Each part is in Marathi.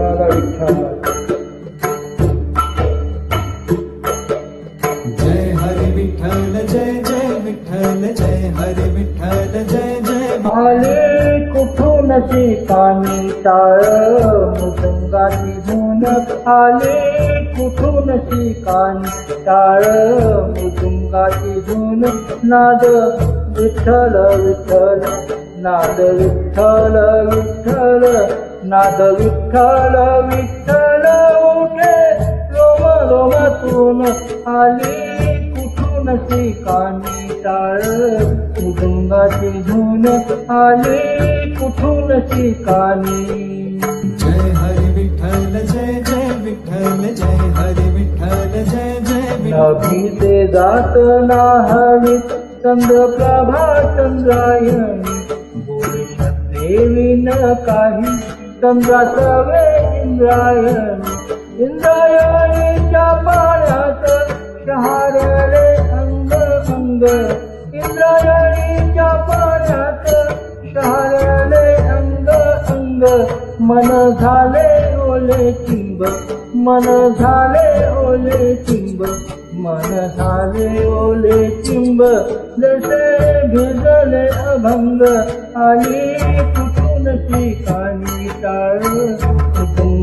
विठ्ठल विठ्ठल जय हरी विठ्ठल जय जय विठ्ठल जय हरी विठ्ठल जय जय आले कुठून शिकानी टाळ? मुदंगाची धून आले कुठून शिकानी टाळ? मुदंगाची धून नाद विठ्ठल विठ्ठल नाद विठ्ठल विठ्ठल. नाद विठ्ठल विठ्ठल उठे रोम रोमातून आली कुठून शिकानी टाळ? मृदंगाची धून आली कुठून शिकानी जय हरी विठ्ठल जय जय विठ्ठल जय हरी विठ्ठल जय जय नभीचे जात नाहवी चंद्र प्रभा चंद्रायणी. बोले देवी न काही चंद्रासवे इंद्रायण इंद्रायणीच्या पाण्यात शहारले अंग अंग इंद्रायणीच्या पाण्यात शहारले अंग अंग मन झाले ओले चिंब मन झाले ओले चिंब मन झाले ओले चिंब. जसे भिजले अभंग आली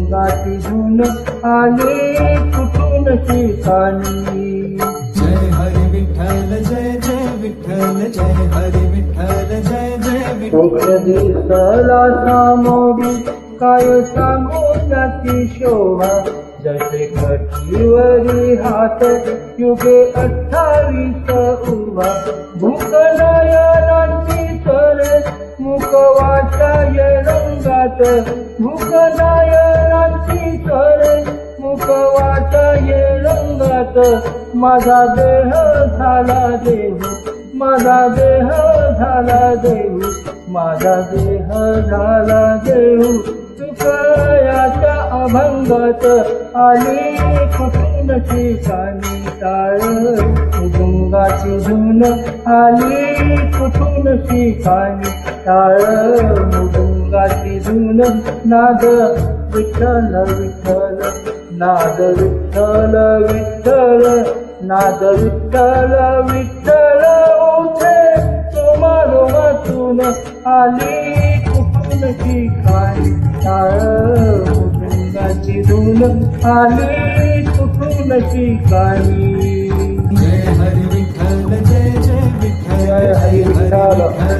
कुटुंबाची धून आली कुठून ठिकाणी जय हरी विठ्ठल जय जय विठ्ठल जय हरी विठ्ठल जय जय विठ्ठल. सामोरी काय सांगू त्याची शोभा? जसे कठीवरी हात युगे अठ्ठावीस उभा. भूक नयनांची सरे मुखवाच्या ये रंगात. भूक रंगात माझा देह झाला देव माझा देह झाला देव माझा देह झाला देव तुकयाच्या अभंगात आली कुठून ठिकाणी टाळ मुदुंगाची धून आली कुठून ठिकाणी टाळ मुगुंगाची धून नाद विठ्ठल विठ्ठल. नाद विठ्ठल विठ्ठल नाद विठ्ठल विठ्ठल उठे. सोमा रोमातून आली कुठून ठिकाणी टाळ मुदुंगाची धून आली कुठून ठिकाणी जय हरी विठ्ठल जय जय विठ्ठल हरी विठ्ठल.